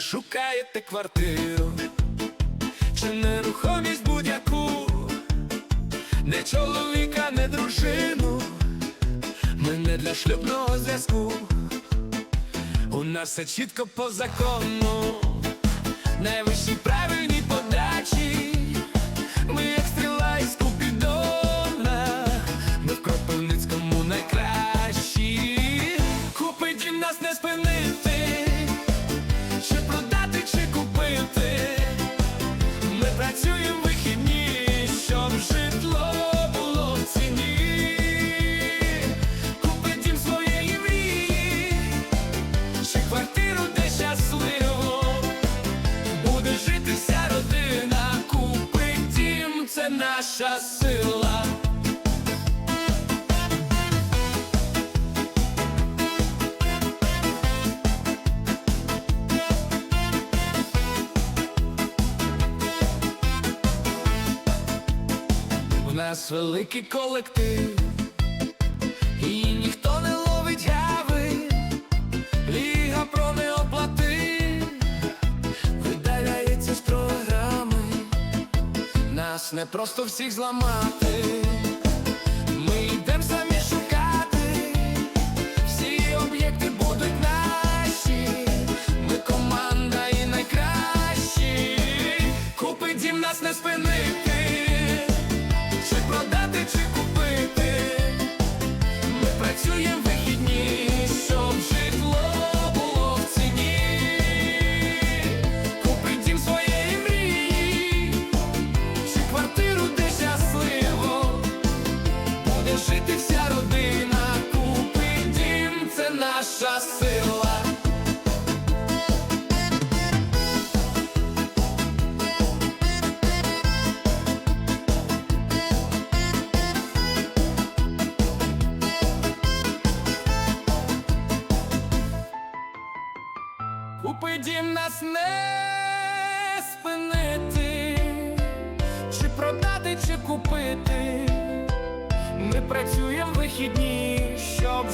шукаєте квартиру, чи нерухомість будь-яку, не чоловіка, не дружину, ми не для шлюбного зв'язку. У нас все чітко по закону, найвищі правильні наша сила. У нас великий колектив, нас не просто всіх зламати. Купи дім нас не спинити, чи продати, чи купити. Ми працюємо вихідні, щоб